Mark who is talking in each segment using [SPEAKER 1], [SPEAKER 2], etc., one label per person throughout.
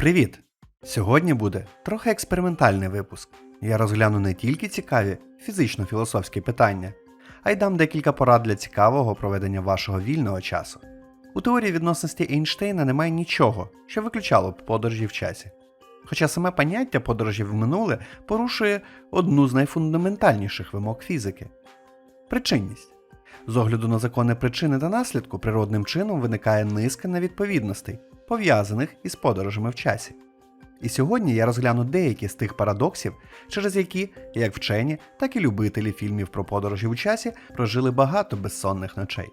[SPEAKER 1] Привіт! Сьогодні буде трохи експериментальний випуск. Я розгляну не тільки цікаві фізично-філософські питання, а й дам декілька порад для цікавого проведення вашого вільного часу. У теорії відносності Ейнштейна немає нічого, що виключало б подорожі в часі. Хоча саме поняття подорожі в минуле порушує одну з найфундаментальніших вимог фізики причинність. З огляду на закони причини та наслідку природним чином виникає низка невідповідностей, пов'язаних із подорожами в часі. І сьогодні я розгляну деякі з тих парадоксів, через які як вчені, так і любителі фільмів про подорожі у часі прожили багато безсонних ночей.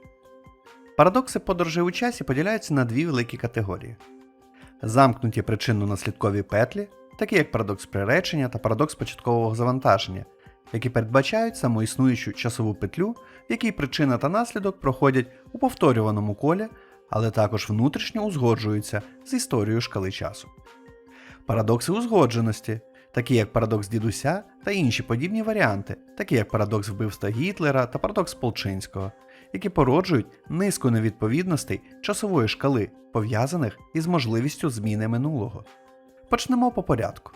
[SPEAKER 1] Парадокси подорожей у часі поділяються на дві великі категорії: замкнуті причинно-наслідкові петлі, такі як парадокс приречення та парадокс початкового завантаження, які передбачають самоіснуючу часову петлю, в якій причина та наслідок проходять у повторюваному колі, але також внутрішньо узгоджуються з історією шкали часу. Парадокси узгодженості, такі як парадокс дідуся та інші подібні варіанти, такі як парадокс вбивства Гітлера та парадокс Полчинського, які породжують низку невідповідностей часової шкали, пов'язаних із можливістю зміни минулого. Почнемо по порядку.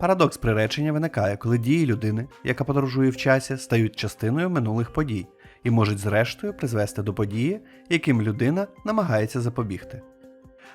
[SPEAKER 1] Парадокс приречення виникає, коли дії людини, яка подорожує в часі, стають частиною минулих подій і можуть зрештою призвести до події, яким людина намагається запобігти.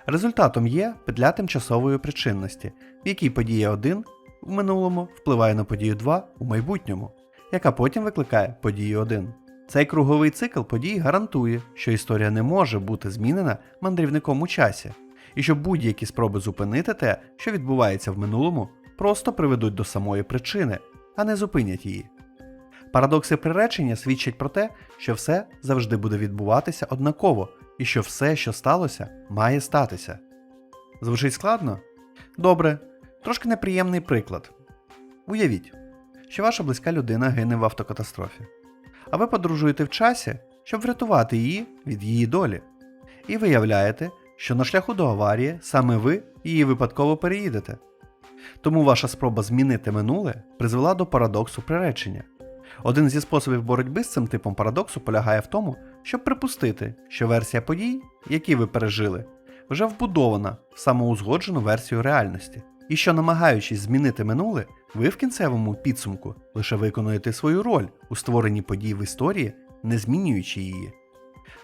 [SPEAKER 1] Результатом є петля тимчасової причинності, в якій подія 1 в минулому впливає на подію 2 у майбутньому, яка потім викликає подію 1. Цей круговий цикл подій гарантує, що історія не може бути змінена мандрівником у часі, і що будь-які спроби зупинити те, що відбувається в минулому, просто приведуть до самої причини, а не зупинять її. Парадокси приречення свідчать про те, що все завжди буде відбуватися однаково, і що все, що сталося, має статися. Звучить складно? Добре, трошки неприємний приклад. Уявіть, що ваша близька людина гине в автокатастрофі, а ви подорожуєте в часі, щоб врятувати її від її долі. І виявляєте, що на шляху до аварії саме ви її випадково переїдете. Тому ваша спроба змінити минуле призвела до парадоксу приречення. Один зі способів боротьби з цим типом парадоксу полягає в тому, щоб припустити, що версія подій, які ви пережили, вже вбудована в самоузгоджену версію реальності, і що, намагаючись змінити минуле, ви в кінцевому підсумку лише виконуєте свою роль у створенні подій в історії, не змінюючи її.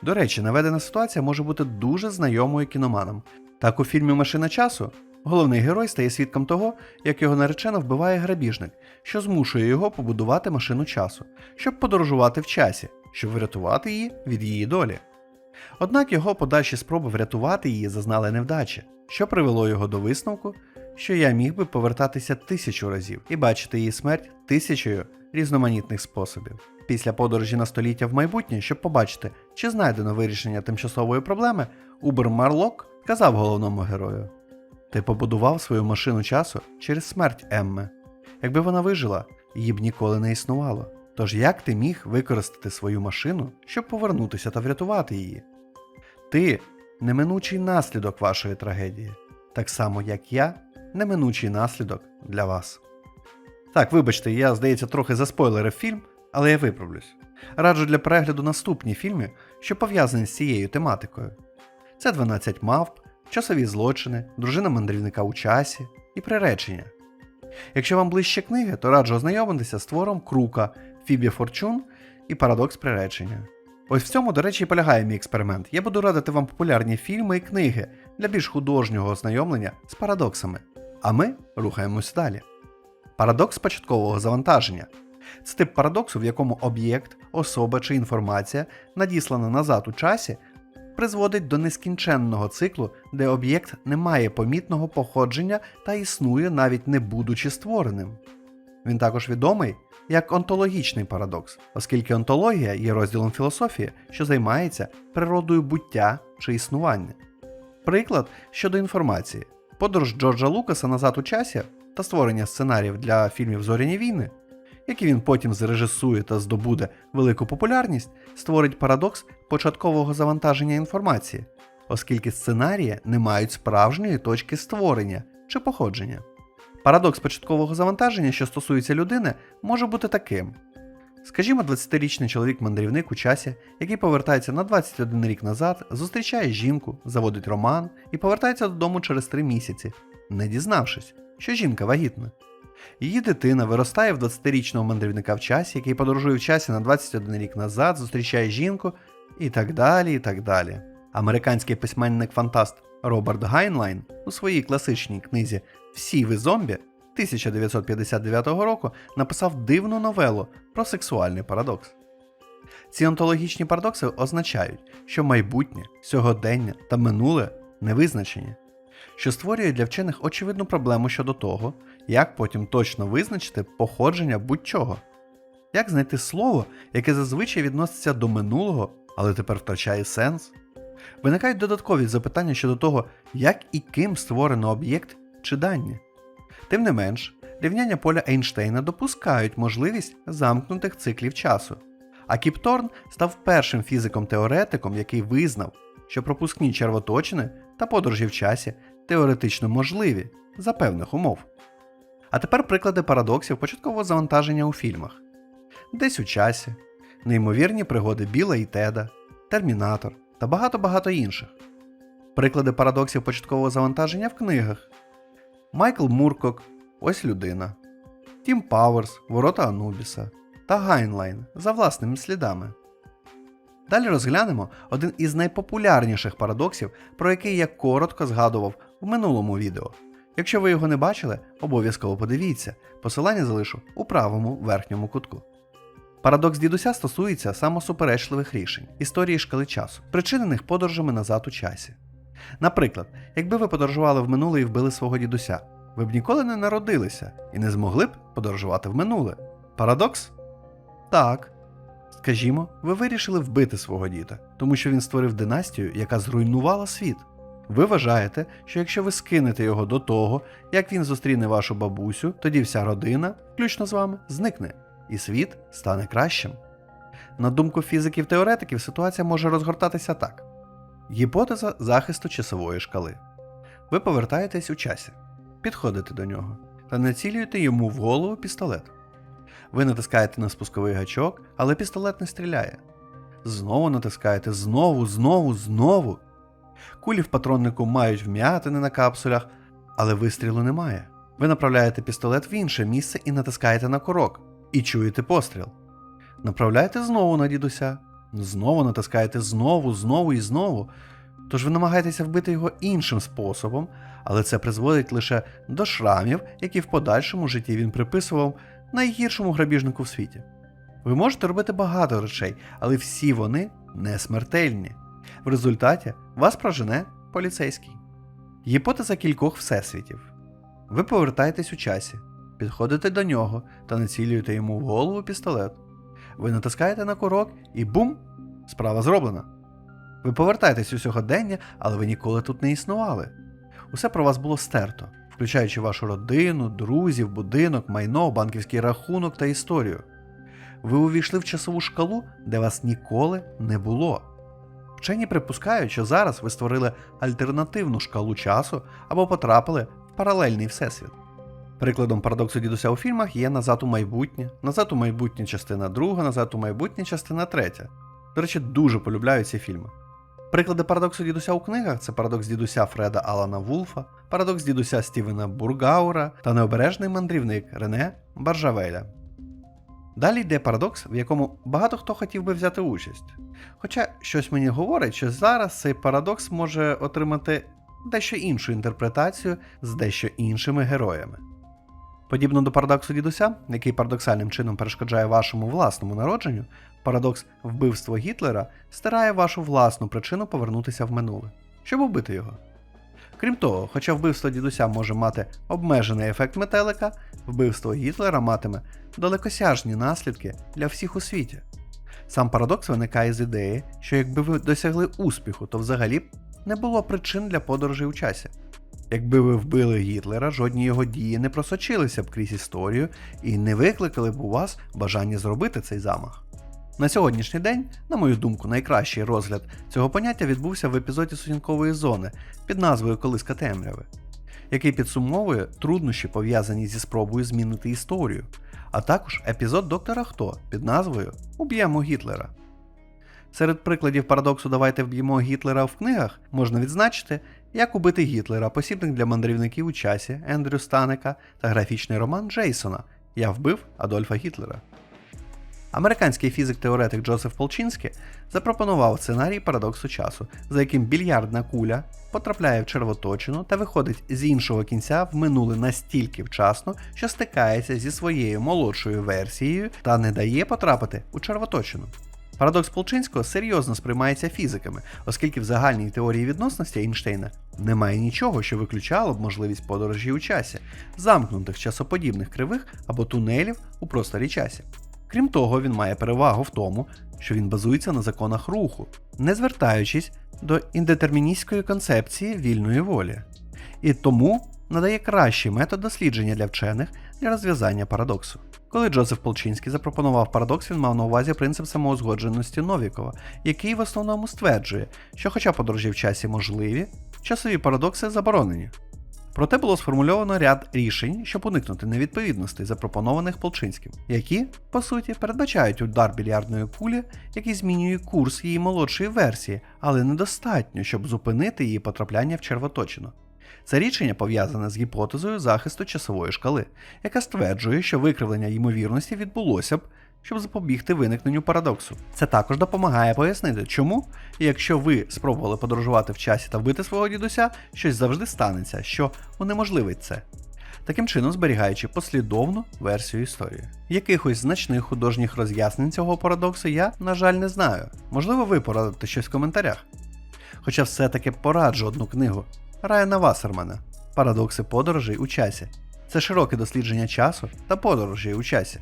[SPEAKER 1] До речі, наведена ситуація може бути дуже знайомою кіноманам. Так у фільмі Машина часу головний герой стає свідком того, як його наречена вбиває грабіжник, що змушує його побудувати машину часу, щоб подорожувати в часі, щоб врятувати її від її долі. Однак його подальші спроби врятувати її зазнали невдачі, що привело його до висновку, що я міг би повертатися тисячу разів і бачити її смерть тисячею різноманітних способів. Після подорожі на століття в майбутнє, щоб побачити, чи знайдено вирішення тимчасової проблеми, Убер Марлок казав головному герою: Ти побудував свою машину часу через смерть Емми. Якби вона вижила, її б ніколи не існувало. Тож як ти міг використати свою машину, щоб повернутися та врятувати її? Ти неминучий наслідок вашої трагедії, так само як я неминучий наслідок для вас. Так, вибачте, я, здається, трохи заспойлерив фільм, але я виправлюсь. Раджу для перегляду наступні фільми, що пов'язані з цією тематикою. Це 12 мавп, часові злочини, дружина мандрівника у часі і приречення. Якщо вам ближче книги, то раджу ознайомитися з твором Крука, Фібі Форчун і Парадокс приречення. Ось в цьому, до речі, і полягає мій експеримент. Я буду радити вам популярні фільми і книги для більш художнього ознайомлення з парадоксами. А ми рухаємось далі. Парадокс початкового завантаження це тип парадоксу, в якому об'єкт, особа чи інформація, надіслана назад у часі, призводить до нескінченного циклу, де об'єкт не має помітного походження та існує навіть не будучи створеним. Він також відомий як онтологічний парадокс, оскільки онтологія є розділом філософії, що займається природою буття чи існування. Приклад щодо інформації: подорож Джорджа Лукаса назад у часі та створення сценаріїв для фільмів Зоряні війни, які він потім зрежисує та здобуде велику популярність, створить парадокс початкового завантаження інформації, оскільки сценарії не мають справжньої точки створення чи походження. Парадокс початкового завантаження, що стосується людини, може бути таким: Скажімо, 20-річний чоловік-мандрівник у часі, який повертається на 21 рік назад, зустрічає жінку, заводить роман і повертається додому через 3 місяці, не дізнавшись, що жінка вагітна. Її дитина виростає в 20-річного мандрівника в часі, який подорожує в часі на 21 рік назад, зустрічає жінку і так далі. і так далі. Американський письменник-фантаст Роберт Гайнлайн у своїй класичній книзі Всі ви зомбі 1959 року написав дивну новелу про сексуальний парадокс. Ці онтологічні парадокси означають, що майбутнє, сьогодення та минуле невизначені, що створює для вчених очевидну проблему щодо того, як потім точно визначити походження будь-чого, як знайти слово, яке зазвичай відноситься до минулого, але тепер втрачає сенс. Виникають додаткові запитання щодо того, як і ким створено об'єкт чи дані. Тим не менш, рівняння поля Ейнштейна допускають можливість замкнутих циклів часу. А Кіп Торн став першим фізиком-теоретиком, який визнав, що пропускні червоточини та подорожі в часі теоретично можливі за певних умов. А тепер приклади парадоксів початкового завантаження у фільмах: Десь у часі, неймовірні пригоди Біла і Теда, Термінатор та багато-багато інших. Приклади парадоксів початкового завантаження в книгах. Майкл Муркок Ось людина, Тім Пауерс Ворота Анубіса та Гайнлайн за власними слідами. Далі розглянемо один із найпопулярніших парадоксів, про який я коротко згадував в минулому відео. Якщо ви його не бачили, обов'язково подивіться, посилання залишу у правому верхньому кутку. Парадокс дідуся стосується самосуперечливих рішень історії шкали часу, причинених подорожами назад у часі. Наприклад, якби ви подорожували в минуле і вбили свого дідуся, ви б ніколи не народилися і не змогли б подорожувати в минуле. Парадокс? Так. Скажімо, ви вирішили вбити свого діда, тому що він створив династію, яка зруйнувала світ. Ви вважаєте, що якщо ви скинете його до того, як він зустріне вашу бабусю, тоді вся родина, включно з вами, зникне, і світ стане кращим. На думку фізиків-теоретиків, ситуація може розгортатися так: гіпотеза захисту часової шкали. Ви повертаєтесь у часі, підходите до нього та націлюєте йому в голову пістолет. Ви натискаєте на спусковий гачок, але пістолет не стріляє. Знову натискаєте, знову, знову, знову. Кулі в патроннику мають вм'ятини на капсулях, але вистрілу немає. Ви направляєте пістолет в інше місце і натискаєте на курок, і чуєте постріл. Направляєте знову на дідуся, знову натискаєте знову, знову і знову. Тож ви намагаєтеся вбити його іншим способом, але це призводить лише до шрамів, які в подальшому житті він приписував найгіршому грабіжнику в світі. Ви можете робити багато речей, але всі вони не смертельні. В результаті вас прожене поліцейський. Гіпотеза кількох всесвітів. Ви повертаєтесь у часі, підходите до нього та націлюєте йому в голову пістолет. Ви натискаєте на курок і бум! Справа зроблена. Ви повертаєтесь у сьогодення, але ви ніколи тут не існували. Усе про вас було стерто, включаючи вашу родину, друзів, будинок, майно, банківський рахунок та історію. Ви увійшли в часову шкалу, де вас ніколи не було. Вчені припускають, що зараз ви створили альтернативну шкалу часу або потрапили в паралельний всесвіт. Прикладом парадоксу дідуся у фільмах є Назад у майбутнє, Назад у майбутнє частина 2, Назад у майбутнє частина 3. До речі, дуже полюбляю ці фільми. Приклади парадоксу дідуся у книгах це парадокс дідуся Фреда Алана Вулфа, парадокс дідуся Стівена Бургаура та необережний мандрівник Рене Баржавеля. Далі йде парадокс, в якому багато хто хотів би взяти участь. Хоча щось мені говорить, що зараз цей парадокс може отримати дещо іншу інтерпретацію з дещо іншими героями. Подібно до парадоксу дідуся, який парадоксальним чином перешкоджає вашому власному народженню, парадокс вбивство Гітлера стирає вашу власну причину повернутися в минуле, щоб убити його. Крім того, хоча вбивство дідуся може мати обмежений ефект метелика, вбивство Гітлера матиме далекосяжні наслідки для всіх у світі. Сам парадокс виникає з ідеї, що якби ви досягли успіху, то взагалі б не було причин для подорожей у часі. Якби ви вбили Гітлера, жодні його дії не просочилися б крізь історію і не викликали б у вас бажання зробити цей замах. На сьогоднішній день, на мою думку, найкращий розгляд цього поняття відбувся в епізоді сутінкової зони під назвою Колиска темряви, який підсумовує труднощі, пов'язані зі спробою змінити історію, а також епізод Доктора Хто під назвою Уб'ємо Гітлера. Серед прикладів парадоксу Давайте вб'ємо Гітлера в книгах можна відзначити, як убити Гітлера, посібник для мандрівників у часі Ендрю Станека та графічний роман Джейсона Я вбив Адольфа Гітлера. Американський фізик-теоретик Джозеф Полчинський запропонував сценарій парадоксу часу, за яким більярдна куля потрапляє в червоточину та виходить з іншого кінця в минуле настільки вчасно, що стикається зі своєю молодшою версією та не дає потрапити у червоточину. Парадокс Полчинського серйозно сприймається фізиками, оскільки в загальній теорії відносності Ейнштейна немає нічого, що виключало б можливість подорожі у часі, замкнутих часоподібних кривих або тунелів у просторі часі. Крім того, він має перевагу в тому, що він базується на законах руху, не звертаючись до індетерміністської концепції вільної волі, і тому надає кращий метод дослідження для вчених для розв'язання парадоксу. Коли Джозеф Полчинський запропонував парадокс, він мав на увазі принцип самоузгодженості Новікова, який в основному стверджує, що, хоча подорожі в часі можливі, часові парадокси заборонені. Проте було сформульовано ряд рішень, щоб уникнути невідповідностей, запропонованих Полчинським, які, по суті, передбачають удар більярдної кулі, який змінює курс її молодшої версії, але недостатньо, щоб зупинити її потрапляння в червоточину. Це рішення пов'язане з гіпотезою захисту часової шкали, яка стверджує, що викривлення ймовірності відбулося б, щоб запобігти виникненню парадоксу. Це також допомагає пояснити, чому, якщо ви спробували подорожувати в часі та вбити свого дідуся, щось завжди станеться, що унеможливить це. Таким чином зберігаючи послідовну версію історії. Якихось значних художніх роз'яснень цього парадоксу я, на жаль, не знаю. Можливо, ви порадите щось в коментарях. Хоча все-таки пораджу одну книгу Райана Вассермана Парадокси подорожей у часі. Це широке дослідження часу та подорожей у часі.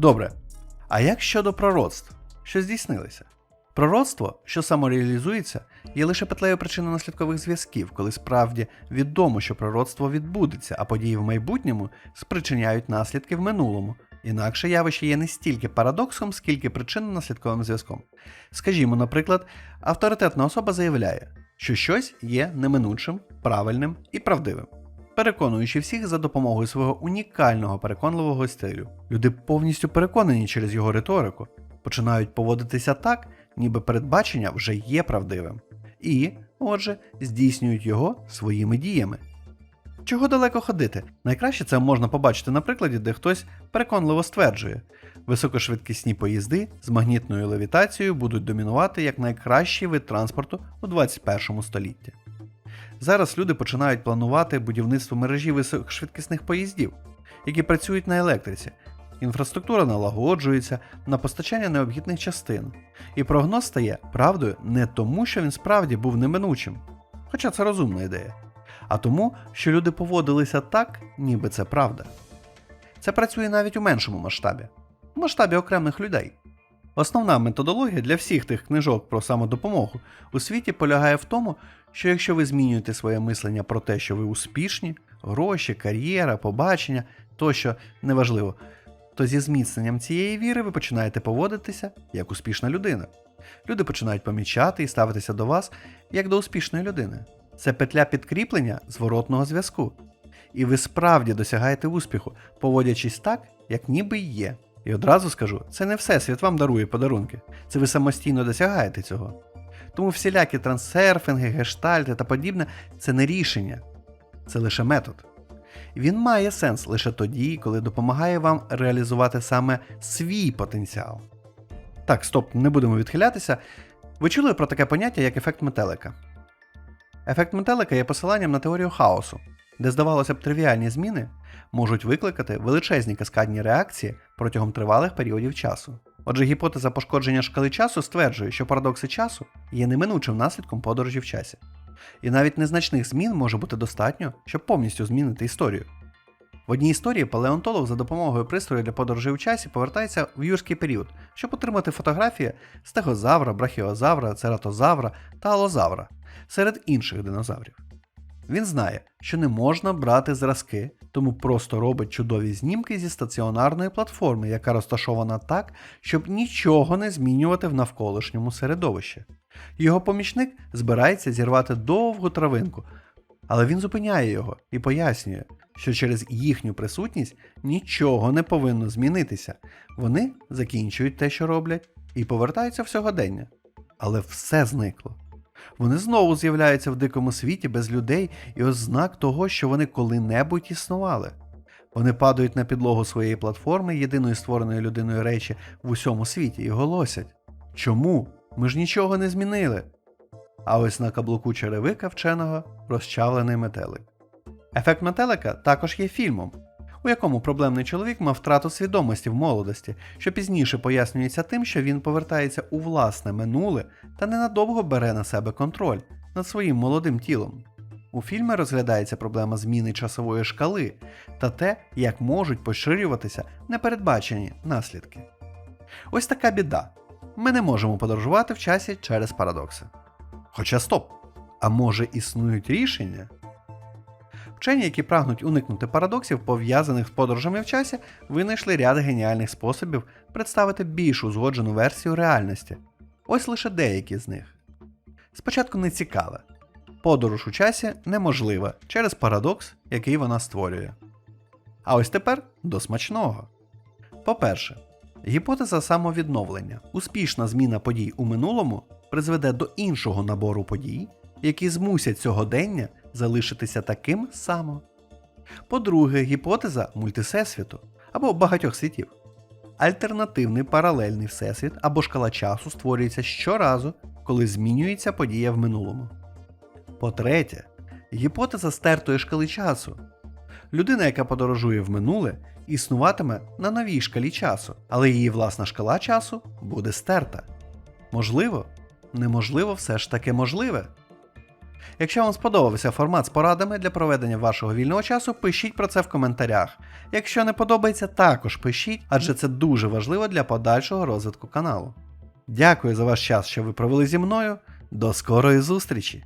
[SPEAKER 1] Добре. А як щодо пророцтв, що здійснилися? Пророцтво, що самореалізується, є лише петлею причинно-наслідкових зв'язків, коли справді відомо, що пророцтво відбудеться, а події в майбутньому спричиняють наслідки в минулому. Інакше явище є не стільки парадоксом, скільки причинно-наслідковим зв'язком. Скажімо, наприклад, авторитетна особа заявляє, що щось є неминучим, правильним і правдивим, переконуючи всіх за допомогою свого унікального переконливого стилю. Люди повністю переконані через його риторику, починають поводитися так, ніби передбачення вже є правдивим, і, отже, здійснюють його своїми діями. Чого далеко ходити? Найкраще це можна побачити на прикладі, де хтось переконливо стверджує, високошвидкісні поїзди з магнітною левітацією будуть домінувати як найкращий вид транспорту у 21 столітті. Зараз люди починають планувати будівництво мережі високошвидкісних поїздів, які працюють на електриці. Інфраструктура налагоджується на постачання необхідних частин, і прогноз стає правдою не тому, що він справді був неминучим, хоча це розумна ідея, а тому, що люди поводилися так, ніби це правда. Це працює навіть у меншому масштабі, в масштабі окремих людей. Основна методологія для всіх тих книжок про самодопомогу у світі полягає в тому, що якщо ви змінюєте своє мислення про те, що ви успішні, гроші, кар'єра, побачення тощо неважливо, то зі зміцненням цієї віри ви починаєте поводитися як успішна людина. Люди починають помічати і ставитися до вас як до успішної людини. Це петля підкріплення зворотного зв'язку. І ви справді досягаєте успіху, поводячись так, як ніби є. І одразу скажу, це не все світ вам дарує подарунки, це ви самостійно досягаєте цього. Тому всілякі трансерфінги, гештальти та подібне це не рішення, це лише метод. Він має сенс лише тоді, коли допомагає вам реалізувати саме свій потенціал. Так, стоп, не будемо відхилятися. Ви чули про таке поняття, як ефект метелика? Ефект метелика є посиланням на теорію хаосу, де, здавалося б, тривіальні зміни можуть викликати величезні каскадні реакції протягом тривалих періодів часу. Отже, гіпотеза пошкодження шкали часу стверджує, що парадокси часу є неминучим наслідком подорожі в часі. І навіть незначних змін може бути достатньо, щоб повністю змінити історію. В одній історії палеонтолог за допомогою пристрою для подорожі в часі повертається в юрський період, щоб отримати фотографії стегозавра, брахіозавра, цератозавра та алозавра серед інших динозаврів. Він знає, що не можна брати зразки, тому просто робить чудові знімки зі стаціонарної платформи, яка розташована так, щоб нічого не змінювати в навколишньому середовищі. Його помічник збирається зірвати довгу травинку, Але він зупиняє його і пояснює, що через їхню присутність нічого не повинно змінитися. Вони закінчують те, що роблять, і повертаються в сьогодення. Але все зникло. Вони знову з'являються в дикому світі без людей і ознак того, що вони коли-небудь існували. Вони падають на підлогу своєї платформи, єдиної створеної людиною речі в усьому світі, і голосять: Чому? Ми ж нічого не змінили. А ось на каблуку черевика вченого розчавлений метелик. Ефект метелика також є фільмом, у якому проблемний чоловік мав втрату свідомості в молодості, що пізніше пояснюється тим, що він повертається у власне минуле та ненадовго бере на себе контроль над своїм молодим тілом. У фільмі розглядається проблема зміни часової шкали та те, як можуть поширюватися непередбачені наслідки. Ось така біда. Ми не можемо подорожувати в часі через парадокси. Хоча стоп! А може існують рішення? Вчені, які прагнуть уникнути парадоксів, пов'язаних з подорожами в часі, винайшли ряд геніальних способів представити більш узгоджену версію реальності. Ось лише деякі з них. Спочатку не цікаве. Подорож у часі неможлива через парадокс, який вона створює. А ось тепер до смачного. По-перше, гіпотеза самовідновлення. Успішна зміна подій у минулому призведе до іншого набору подій, які змусять сьогодення залишитися таким само. По-друге, гіпотеза мультисесвіту або багатьох світів. Альтернативний паралельний всесвіт або шкала часу створюється щоразу, коли змінюється подія в минулому. По-третє, гіпотеза стертої шкали часу. Людина, яка подорожує в минуле, існуватиме на новій шкалі часу, але її власна шкала часу буде стерта. Можливо, неможливо все ж таки можливе. Якщо вам сподобався формат з порадами для проведення вашого вільного часу, пишіть про це в коментарях. Якщо не подобається, також пишіть, адже це дуже важливо для подальшого розвитку каналу. Дякую за ваш час, що ви провели зі мною. До скорої зустрічі!